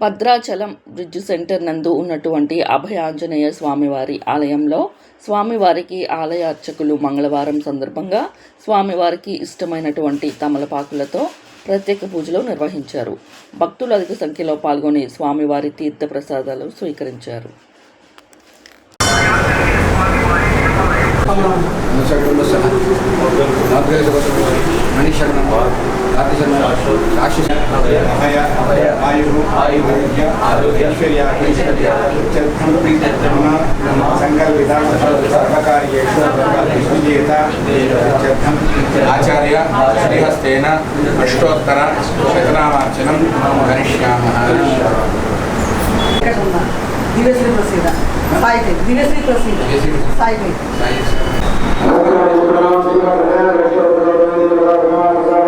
Bhadrachalam bridge centre నందు ఉన్నటువంటి అభయ ఆంజనేయ స్వామివారి ఆలయంలో స్వామివారికి ఆలయ అర్చకులు మంగళవారం సందర్భంగా స్వామివారికి ఇష్టమైనటువంటి తమలపాకులతో ప్రత్యేక పూజలు నిర్వహించారు. భక్తులు అధిక సంఖ్యలో పాల్గొని స్వామివారి తీర్థ ప్రసాదాలు స్వీకరించారు मणि शर्मा कार्ति शर्मा राक्षस अभय अभय आयु आयुर्य आरोग्य ऐश्वर्या संकल्पित सर्वकार्येषु आचार्य श्रीहस्तेन अष्टोत्तर शतनामार्चनं करिष्यामः। दिव्यश्री प्रसीद साई दिव्यश्री प्रसीद साई irmãos,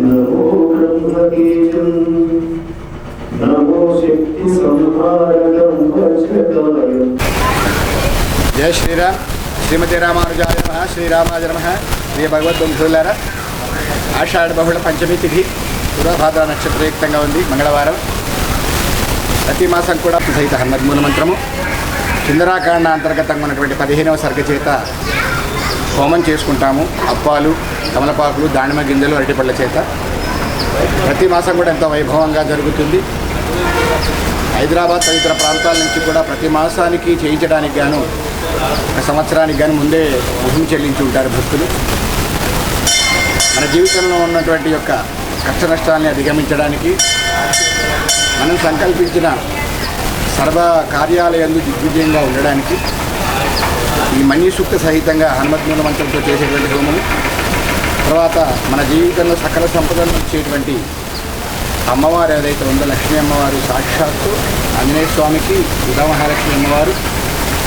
نمو జయ శ్రీరామ్ శ్రీమతి రామానుజాయ నమ శ్రీరామాజ నమ శ్రీ భగవద్బంధువులారా ఆషాఢ బహుళ పంచమి తిథి పూర్వభాద్ర నక్షత్రయుక్తంగా ఉంది మంగళవారం. ప్రతి మాసం కూడా సహిత హనుమద్మూల మంత్రము. సుందరాకాండ అంతర్గతంగా ఉన్నటువంటి పదిహేనవ సర్గ చేత హోమం చేసుకుంటాము. అప్పాలు కమలపాకులు దానిమ్మ గింజలు అరటిపళ్ళ చేత. ప్రతి మాసం కూడా ఎంతో వైభవంగా జరుగుతుంది. హైదరాబాద్ తదితర ప్రాంతాల నుంచి కూడా ప్రతి మాసానికి చేయించడానికి గాను సంవత్సరానికి కానీ ముందే రుసుము చెల్లించి ఉంటారు భక్తులు. మన జీవితంలో ఉన్నటువంటి యొక్క కష్ట నష్టాలని అధిగమించడానికి మనం సంకల్పించిన సర్వ కార్యాలయందు దిగ్విజయంగా ఉండడానికి ఈ మన్యసూక్త సహితంగా హనుమత్మూల మంత్రంతో చేసేటువంటి హోమము తర్వాత మన జీవితంలో సకల సంపదలను ఇచ్చేటువంటి అమ్మవారు ఏదైతే ఉందో లక్ష్మీ అమ్మవారు సాక్షాత్తు ఆంజనేయ స్వామికి ఉదామహాలక్ష్మి అమ్మవారు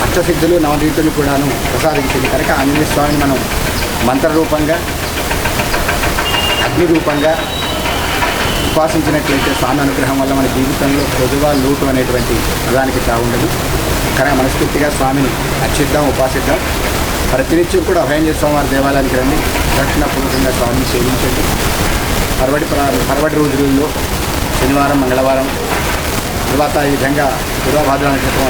అష్టసిద్ధులు నవనీతులు కూడాను ప్రసాదించింది. కనుక ఆంజనేయ స్వామిని మనం మంత్రరూపంగా అగ్ని రూపంగా ఉపాసించినట్లయితే స్వామి అనుగ్రహం వల్ల మన జీవితంలో పొదువ లోటు అనేటువంటి పదానికి తాగుండదు కనుక మనస్ఫూర్తిగా స్వామిని అర్చిద్దాం ఉపాసిద్దాం. ప్రతినిత్యం కూడా అభయం చేస్తాం వారి దేవాలయానికి రండి. దక్షిణపూర్వకంగా స్వామిని సేవించండి. పర్వటి ప్ర పర్వటి రోజులలో శనివారం మంగళవారం తర్వాత ఈ విధంగా పూర్వభాద్ర నక్షత్రం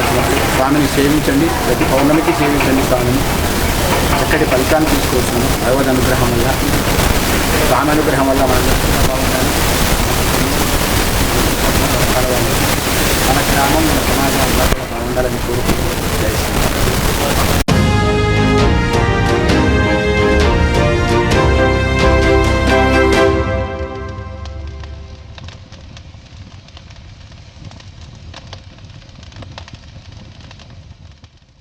స్వామిని సేవించండి ప్రతి పౌర్ణమికి సేవించండి స్వామిని. చక్కటి ఫలితాన్ని తీసుకొస్తుంది భగవద్ అనుగ్రహం వల్ల. స్వామి అనుగ్రహం వల్ల మనం బాగుంటాను మన గ్రామం మన సమాజం అందరూ బాగుండాలని కోరుకుంటున్నాను.